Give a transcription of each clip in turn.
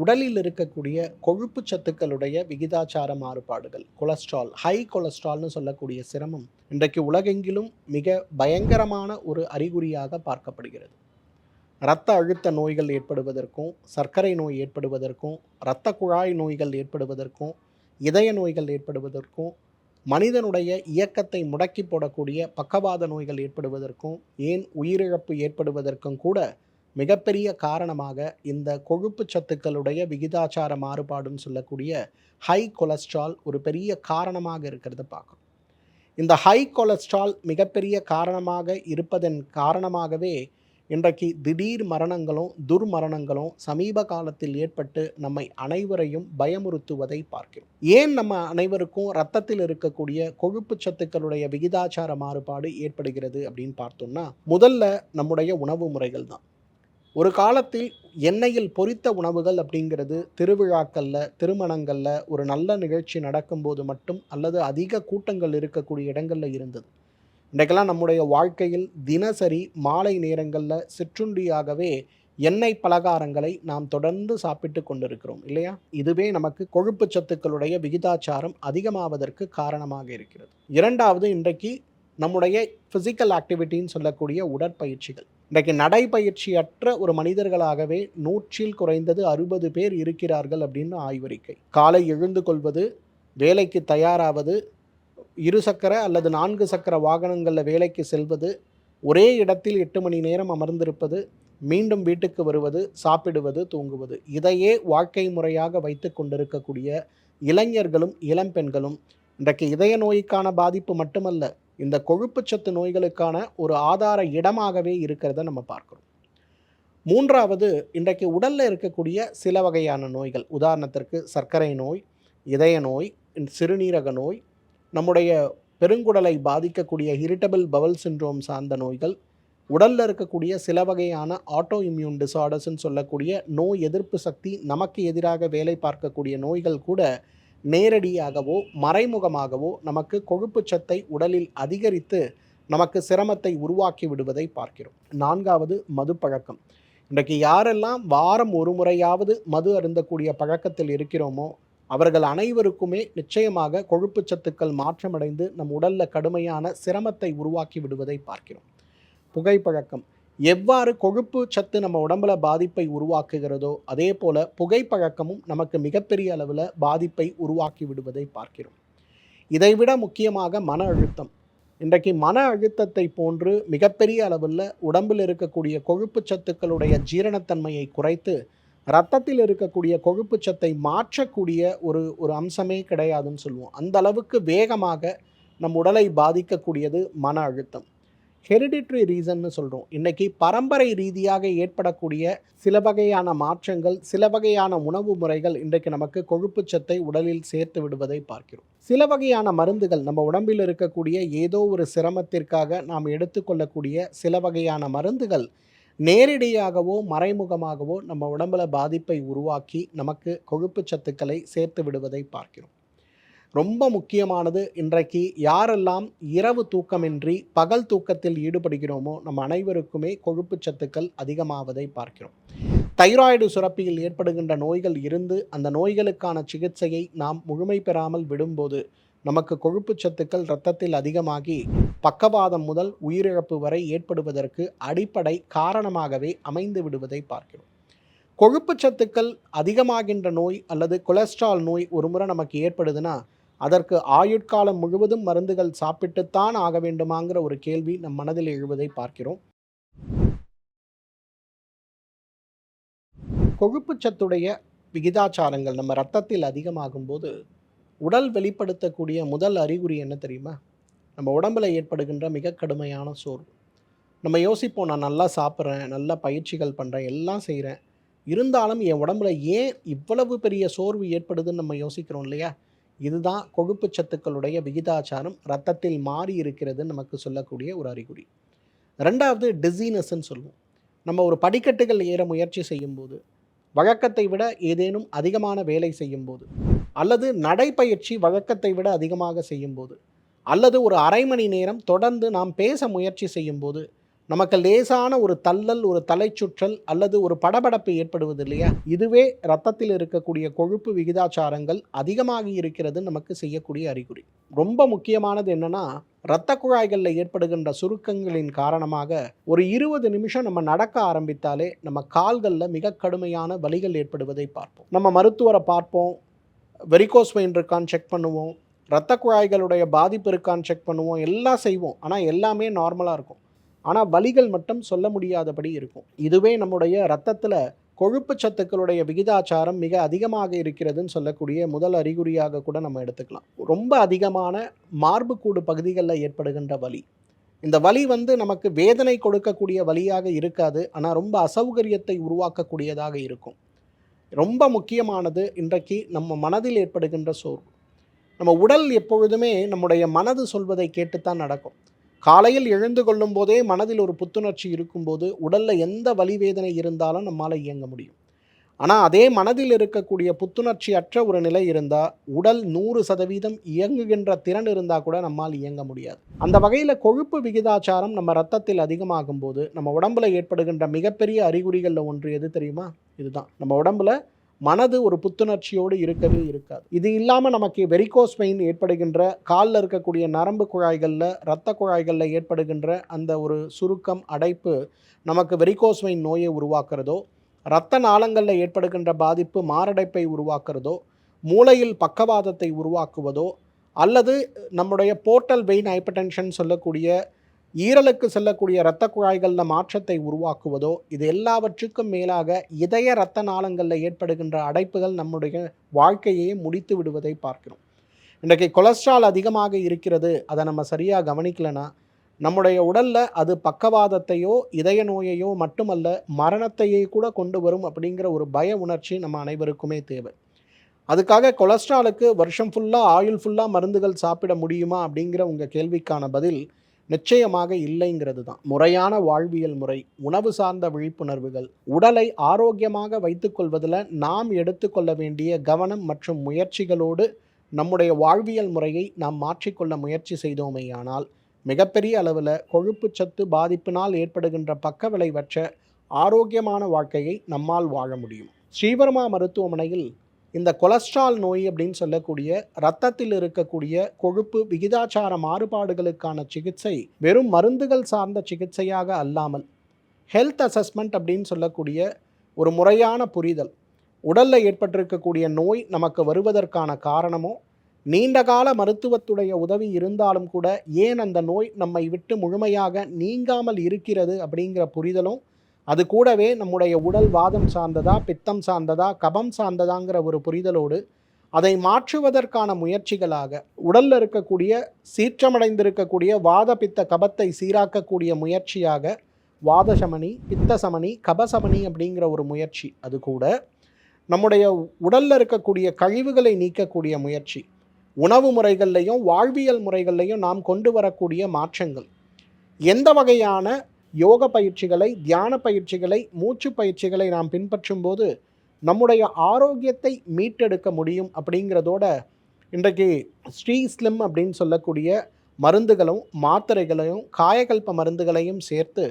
உடலில் இருக்கக்கூடிய கொழுப்பு சத்துக்களுடைய விகிதாச்சார மாறுபாடுகள் கொலஸ்ட்ரால் ஹை கொலஸ்ட்ரால்னு சொல்லக்கூடிய சிரமம் இன்றைக்கு உலகெங்கிலும் மிக பயங்கரமான ஒரு அறிகுறியாக பார்க்கப்படுகிறது. இரத்த அழுத்த நோய்கள் ஏற்படுவதற்கும் சர்க்கரை நோய் ஏற்படுவதற்கும் இரத்த குழாய் நோய்கள் ஏற்படுவதற்கும் இதய நோய்கள் ஏற்படுவதற்கும் மனிதனுடைய இயக்கத்தை முடக்கி போடக்கூடிய பக்கவாத நோய்கள் ஏற்படுவதற்கும் ஏன் உயிரிழப்பு ஏற்படுவதற்கும் கூட மிகப்பெரிய காரணமாக இந்த கொழுப்பு சத்துக்களுடைய விகிதாச்சார மாறுபாடுன்னு சொல்லக்கூடிய ஹை கொலஸ்ட்ரால் ஒரு பெரிய காரணமாக இருக்கிறத பார்க்கணும். இந்த ஹை கொலஸ்ட்ரால் மிகப்பெரிய காரணமாக இருப்பதன் காரணமாகவே இன்றைக்கு திடீர் மரணங்களும் துர்மரணங்களும் சமீப காலத்தில் ஏற்பட்டு நம்மை அனைவரையும் பயமுறுத்துவதை பார்க்கிறோம். ஏன் நம்ம அனைவருக்கும் ரத்தத்தில் இருக்கக்கூடிய கொழுப்பு சத்துக்களுடைய விகிதாச்சார மாறுபாடு ஏற்படுகிறது அப்படின்னு பார்த்தோம்னா முதல்ல நம்முடைய உணவு முறைகள் தான். ஒரு காலத்தில் எண்ணெயில் பொரித்த உணவுகள் அப்படிங்கிறது திருவிழாக்களில் திருமணங்களில் ஒரு நல்ல நிகழ்ச்சி நடக்கும்போது மட்டும் அல்லது அதிக கூட்டங்கள் இருக்கக்கூடிய இடங்களில் இருந்தது. இன்றைக்கெல்லாம் நம்முடைய வாழ்க்கையில் தினசரி மாலை நேரங்களில் சிற்றுண்டியாகவே எண்ணெய் பலகாரங்களை நாம் தொடர்ந்து சாப்பிட்டு கொண்டிருக்கிறோம் இல்லையா? இதுவே நமக்கு கொழுப்பு சத்துக்களுடைய விகிதாச்சாரம் அதிகமாவதற்கு காரணமாக இருக்கிறது. இரண்டாவது இன்றைக்கு நம்முடைய ஃபிசிக்கல் ஆக்டிவிட்டின்னு சொல்லக்கூடிய உடற்பயிற்சிகள். இன்றைக்கு நடைப்பயிற்சியற்ற ஒரு மனிதர்களாகவே நூற்றில் குறைந்தது அறுபது பேர் இருக்கிறார்கள் அப்படின்னு ஆய்வறிக்கை. காலை எழுந்து கொள்வது வேலைக்கு தயாராவது இருசக்கர அல்லது நான்கு சக்கர வாகனங்களில் வேலைக்கு செல்வது ஒரே இடத்தில் எட்டு மணி நேரம் அமர்ந்திருப்பது மீண்டும் வீட்டுக்கு வருவது சாப்பிடுவது தூங்குவது. இதையே வாழ்க்கை முறையாக வைத்து கொண்டிருக்கக்கூடிய இளைஞர்களும் இளம்பெண்களும் இன்றைக்கு இதய நோய்க்கான பாதிப்பு மட்டுமல்ல இந்த கொழுப்புச்சத்து நோய்களுக்கான ஒரு ஆதார இடமாகவே இருக்கிறத நம்ம பார்க்குறோம். மூன்றாவது இன்றைக்கு உடலில் இருக்கக்கூடிய சில வகையான நோய்கள். உதாரணத்திற்கு சர்க்கரை நோய் இதய நோய் சிறுநீரக நோய் நம்முடைய பெருங்குடலை பாதிக்கக்கூடிய இரிட்டபிள் பவல் சின்ரோம் சார்ந்த நோய்கள் உடலில் இருக்கக்கூடிய சில வகையான ஆட்டோ இம்யூன் டிசார்டர்ஸ்ன்னு சொல்லக்கூடிய நோய் எதிர்ப்பு சக்தி நமக்கு எதிராக வேலை பார்க்கக்கூடிய நோய்கள் கூட நேரடியாகவோ மறைமுகமாகவோ நமக்கு கொழுப்பு சத்தை உடலில் அதிகரித்து நமக்கு சிரமத்தை உருவாக்கி விடுவதை பார்க்கிறோம். நான்காவது மது பழக்கம். இன்றைக்கு யாரெல்லாம் வாரம் ஒரு முறையாவது மது அருந்தக்கூடிய பழக்கத்தில் இருக்கிறோமோ அவர்கள் அனைவருக்குமே நிச்சயமாக கொழுப்பு சத்துக்கள் மாற்றமடைந்து நம் உடலில் கடுமையான சிரமத்தை உருவாக்கி விடுவதை பார்க்கிறோம். புகைப்பழக்கம் எவ்வாறு கொழுப்பு சத்து நம்ம உடம்புல பாதிப்பை உருவாக்குகிறதோ அதே போல் புகைப்பழக்கமும் நமக்கு மிகப்பெரிய அளவில் பாதிப்பை உருவாக்கி விடுவதை பார்க்கிறோம். இதைவிட முக்கியமாக மன அழுத்தம். இன்றைக்கு மன அழுத்தத்தை போன்று மிகப்பெரிய அளவில் உடம்பில் இருக்கக்கூடிய கொழுப்பு சத்துக்களுடைய ஜீரணத்தன்மையை குறைத்து ரத்தத்தில் இருக்கக்கூடிய கொழுப்பு சத்தை மாற்றக்கூடிய ஒரு ஒரு அம்சமே கிடையாதுன்னு சொல்லுவோம். அந்த அளவுக்கு வேகமாக நம் உடலை பாதிக்கக்கூடியது மன அழுத்தம். ஹெரிடிட்ரி ரீசன்னு சொல்கிறோம் இன்றைக்கி பரம்பரை ரீதியாக ஏற்படக்கூடிய சில வகையான மாற்றங்கள் சில வகையான உணவு முறைகள் இன்றைக்கு நமக்கு கொழுப்பு சத்தை உடலில் சேர்த்து விடுவதை பார்க்கிறோம். சில வகையான மருந்துகள் நம்ம உடம்பில் இருக்கக்கூடிய ஏதோ ஒரு சிரமத்திற்காக நாம் எடுத்துக்கொள்ளக்கூடிய சில வகையான மருந்துகள் நேரடியாகவோ மறைமுகமாகவோ நம்ம உடம்புல பாதிப்பை உருவாக்கி நமக்கு கொழுப்பு சத்துக்களை சேர்த்து விடுவதை பார்க்கிறோம். ரொம்ப முக்கியமானது இன்றைக்கு யாரெல்லாம் இரவு தூக்கமின்றி பகல் தூக்கத்தில் ஈடுபடுகிறோமோ நம்ம அனைவருக்குமே கொழுப்பு சத்துக்கள் அதிகமாவதை பார்க்கிறோம். தைராய்டு சுரப்பியில் ஏற்படுகின்ற நோய்கள் இருந்து அந்த நோய்களுக்கான சிகிச்சையை நாம் முழுமை பெறாமல் விடும்போது நமக்கு கொழுப்பு சத்துக்கள் இரத்தத்தில் அதிகமாகி பக்கவாதம் முதல் உயிரிழப்பு வரை ஏற்படுவதற்கு அடிப்படை காரணமாகவே அமைந்து விடுவதை பார்க்கிறோம். கொழுப்பு சத்துக்கள் அதிகமாகின்ற நோய் அல்லது கொலஸ்ட்ரால் நோய் ஒரு முறை நமக்கு ஏற்படுதுன்னா அதற்கு ஆயுட்காலம் முழுவதும் மருந்துகள் சாப்பிட்டுத்தான் ஆக வேண்டுமாங்கிற ஒரு கேள்வி நம் மனதில் எழுவதை பார்க்கிறோம். கொழுப்பு சத்துடைய விகிதாச்சாரங்கள் நம்ம ரத்தத்தில் அதிகமாகும்போது உடல் வெளிப்படுத்தக்கூடிய முதல் அறிகுறி என்ன தெரியுமா? நம்ம உடம்பில் ஏற்படுகின்ற மிக கடுமையான சோர்வு. நம்ம யோசிப்போம் நான் நல்லா சாப்பிட்றேன் நல்லா பயிற்சிகள் பண்ணுறேன் எல்லாம் செய்கிறேன் இருந்தாலும் என் உடம்புல ஏன் இவ்வளவு பெரிய சோர்வு ஏற்படுதுன்னு நம்ம யோசிக்கிறோம் இல்லையா? இதுதான் கொழுப்பு சத்துக்களுடைய விகிதாச்சாரம். ரத்தத்தில் மாறி இருக்கிறதுன்னு நமக்கு சொல்லக்கூடிய ஒரு அறிகுறி. ரெண்டாவது டிசீனஸ்ன்னு சொல்லுவோம். நம்ம ஒரு படிக்கட்டுகள் ஏற முயற்சி செய்யும்போது வழக்கத்தை விட ஏதேனும் அதிகமான வேலை செய்யும்போது அல்லது நடைப்பயிற்சி வழக்கத்தை விட அதிகமாக செய்யும்போது அல்லது ஒரு அரை மணி நேரம் தொடர்ந்து நாம் பேச முயற்சி செய்யும்போது நமக்கு லேசான ஒரு தள்ளல் ஒரு தலைச்சுற்றல் அல்லது ஒரு படபடப்பு ஏற்படுவது இல்லையா? இதுவே ரத்தத்தில் இருக்கக்கூடிய கொழுப்பு விகிதாச்சாரங்கள் அதிகமாகி இருக்கிறது நமக்கு செய்யக்கூடிய அறிகுறி. ரொம்ப முக்கியமானது என்னன்னா இரத்த குழாய்களில் ஏற்படுகின்ற சுருக்கங்களின் காரணமாக ஒரு இருபது நிமிஷம் நம்ம நடக்க ஆரம்பித்தாலே நம்ம கால்களில் மிக கடுமையான வலிகள் ஏற்படுவதை பார்ப்போம். நம்ம மருத்துவரை பார்ப்போம் வெரிகோஸ் வெயின் இருக்கான்னு செக் பண்ணுவோம் இரத்த குழாய்களுடைய பாதிப்பு இருக்கான்னு செக் பண்ணுவோம் எல்லாம் செய்வோம். ஆனால் எல்லாமே நார்மலாக இருக்கும். ஆனால் வலிகள் மட்டும் சொல்ல முடியாதபடி இருக்கும். இதுவே நம்முடைய ரத்தத்தில் கொழுப்பு சத்துக்களுடைய விகிதாச்சாரம் மிக அதிகமாக இருக்கிறதுன்னு சொல்லக்கூடிய முதல் அறிகுறியாக கூட நம்ம எடுத்துக்கலாம். ரொம்ப அதிகமான மார்புக்கூடு பகுதிகளில் ஏற்படுகின்ற வலி. இந்த வலி வந்து நமக்கு வேதனை கொடுக்கக்கூடிய வலியாக இருக்காது. ஆனால் ரொம்ப அசௌகரியத்தை உருவாக்கக்கூடியதாக இருக்கும். ரொம்ப முக்கியமானது இன்றைக்கு நம்ம மனதில் ஏற்படுகின்ற சோர்வு. நம்ம உடல் எப்பொழுதுமே நம்முடைய மனது சொல்வதை கேட்டுத்தான் நடக்கும். காலையில் எழுந்து கொள்ளும் போதே மனதில் ஒரு புத்துணர்ச்சி இருக்கும்போது உடலில் எந்த வலி வேதனை இருந்தாலும் நம்மால் இயங்க முடியும். ஆனால் அதே மனதில் இருக்கக்கூடிய புத்துணர்ச்சி அற்ற ஒரு நிலை இருந்தால் உடல் நூறு சதவீதம் இயங்குகின்ற திறன் இருந்தால் கூட நம்மால் இயங்க முடியாது. அந்த வகையில் கொழுப்பு விகிதாச்சாரம் நம்ம ரத்தத்தில் அதிகமாகும் போது நம்ம உடம்புல ஏற்படுகின்ற மிகப்பெரிய அறிகுறிகளில் ஒன்று எது தெரியுமா? இதுதான். நம்ம உடம்புல மனது ஒரு புத்துணர்ச்சியோடு இருக்கவே இருக்காது. இது இல்லாமல் நமக்கு வெரிகோஸ் பெயின் ஏற்படுகின்ற காலில் இருக்கக்கூடிய நரம்பு குழாய்களில் இரத்த குழாய்களில் ஏற்படுகின்ற அந்த ஒரு சுருக்கம் அடைப்பு நமக்கு வெரிகோஸ் பெயின் நோயை உருவாக்குறதோ இரத்த நாளங்களில் ஏற்படுகின்ற பாதிப்பு மாரடைப்பை உருவாக்குறதோ மூளையில் பக்கவாதத்தை உருவாக்குவதோ அல்லது நம்முடைய போர்ட்டல் வெயின் ஹைப்பர்டென்ஷன் சொல்லக்கூடிய ஈரலுக்கு செல்லக்கூடிய இரத்த குழாய்களில் மாற்றத்தை உருவாக்குவதோ இது எல்லாவற்றுக்கும் மேலாக இதய இரத்த நாளங்களில் ஏற்படுகின்ற அடைப்புகள் நம்முடைய வாழ்க்கையே முடித்து விடுவதை பார்க்கிறோம். இன்றைக்கு கொலஸ்ட்ரால் அதிகமாக இருக்கிறது அதை நம்ம சரியாக கவனிக்கலைன்னா நம்முடைய உடலில் அது பக்கவாதத்தையோ இதய நோயையோ மட்டுமல்ல மரணத்தையே கூட கொண்டு வரும் அப்படிங்கிற ஒரு பய உணர்ச்சி நம்ம அனைவருக்குமே தேவை. அதுக்காக கொலஸ்ட்ராலுக்கு வருஷம் ஃபுல்லாக ஆயுள் ஃபுல்லாக மருந்துகள் சாப்பிட முடியுமா அப்படிங்கிற உங்கள் கேள்விக்கான பதில் நிச்சயமாக இல்லைங்கிறது தான். முறையான வாழ்வியல் முறை உணவு சார்ந்த விழிப்புணர்வுகள் உடலை ஆரோக்கியமாக வைத்துக்கொள்வதில் நாம் எடுத்துக்கொள்ள வேண்டிய கவனம் மற்றும் முயற்சிகளோடு நம்முடைய வாழ்வியல் முறையை நாம் மாற்றிக்கொள்ள முயற்சி செய்தோமேயானால் மிகப்பெரிய அளவில் கொழுப்பு சத்து பாதிப்பினால் ஏற்படுகின்ற பக்க விளைவற்ற ஆரோக்கியமான வாழ்க்கையை நம்மால் வாழ முடியும். ஸ்ரீவர்மா மருத்துவமனையில் இந்த கொலஸ்ட்ரால் நோய் அப்படின்னு சொல்லக்கூடிய ரத்தத்தில் இருக்கக்கூடிய கொழுப்பு விகிதாச்சார மாறுபாடுகளுக்கான சிகிச்சை வெறும் மருந்துகள் சார்ந்த சிகிச்சையாக அல்லாமல் ஹெல்த் அசஸ்மெண்ட் அப்படின்னு சொல்லக்கூடிய ஒரு முறையான புரிதல். உடலில் ஏற்பட்டிருக்கக்கூடிய நோய் நமக்கு வருவதற்கான காரணமோ நீண்டகால மருத்துவத்துடைய உதவி இருந்தாலும் கூட ஏன் அந்த நோய் நம்மை விட்டு முழுமையாக நீங்காமல் இருக்கிறது அப்படிங்கிற புரிதலும் அது கூடவே நம்முடைய உடல் வாதம் சார்ந்ததா பித்தம் சார்ந்ததா கபம் சார்ந்ததாங்கிற ஒரு புரிதலோடு அதை மாற்றுவதற்கான முயற்சிகளாக உடலில் இருக்கக்கூடிய சீற்றமடைந்திருக்கக்கூடிய வாத பித்த கபத்தை சீராக்கக்கூடிய முயற்சியாக வாதசமணி பித்த சமணி கபசமணி அப்படிங்கிற ஒரு முயற்சி. அது கூட நம்முடைய உடலில் இருக்கக்கூடிய கழிவுகளை நீக்கக்கூடிய முயற்சி. உணவு முறைகள்லையும் வாழ்வியல் முறைகள்லையும் நாம் கொண்டு வரக்கூடிய மாற்றங்கள். எந்த வகையான யோக பயிற்சிகளை தியான பயிற்சிகளை மூச்சு பயிற்சிகளை நாம் பின்பற்றும் போது நம்முடைய ஆரோக்கியத்தை மீட்டெடுக்க முடியும் அப்படிங்கிறதோட இன்றைக்கு ஸ்ரீ ஸ்லிம் அப்படின்னு சொல்லக்கூடிய மருந்துகளும் மாத்திரைகளையும் காயகல்ப மருந்துகளையும் சேர்த்து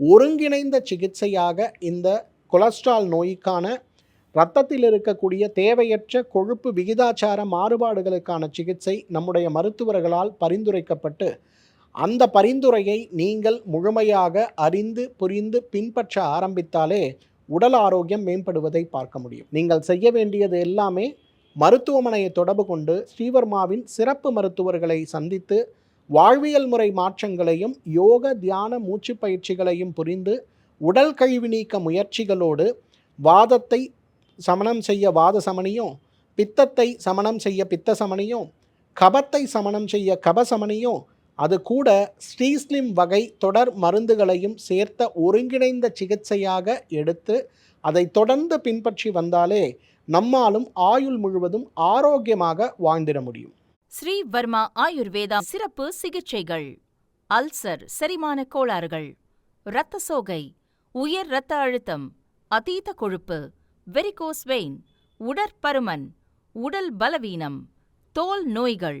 ஒருங்கிணைந்த சிகிச்சையாக இந்த கொலஸ்ட்ரால் நோய்க்கான இரத்தத்தில் இருக்கக்கூடிய தேவையற்ற கொழுப்பு விகிதாச்சார மாறுபாடுகளுக்கான சிகிச்சை நம்முடைய மருத்துவர்களால் பரிந்துரைக்கப்பட்டு அந்த பரிந்துரையை நீங்கள் முழுமையாக அறிந்து புரிந்து பின்பற்ற ஆரம்பித்தாலே உடல் ஆரோக்கியம் மேம்படுவதை பார்க்க முடியும். நீங்கள் செய்ய வேண்டியது எல்லாமே மருத்துவமனையை தொடர்பு கொண்டு ஸ்ரீவர்மாவின் சிறப்பு மருத்துவர்களை சந்தித்து வாழ்வியல் முறை மாற்றங்களையும் யோக தியான மூச்சு பயிற்சிகளையும் புரிந்து உடல் கழிவு நீக்க முயற்சிகளோடு வாதத்தை சமணம் செய்ய வாத சமணியும் பித்தத்தை சமணம் செய்ய பித்த சமணியும் கபத்தை சமணம் செய்ய கபசமனியும் அது கூட ஸ்ரீஸ்லிம் வகை தொடர் மருந்துகளையும் சேர்த்த ஒருங்கிணைந்த சிகிச்சையாக எடுத்து அதை தொடர்ந்து பின்பற்றி வந்தாலே நம்மாலும் ஆயுள் முழுவதும் ஆரோக்கியமாக வாழ்ந்திட முடியும். ஸ்ரீ வர்மா ஆயுர்வேதா சிறப்பு சிகிச்சைகள். அல்சர் செரிமான கோளாறுகள். இரத்த சோகை உயர் இரத்த அழுத்தம் அதீத கொழுப்பு வெரிகோஸ் வெயின் உடற்பருமன் உடல் பலவீனம் தோல் நோய்கள்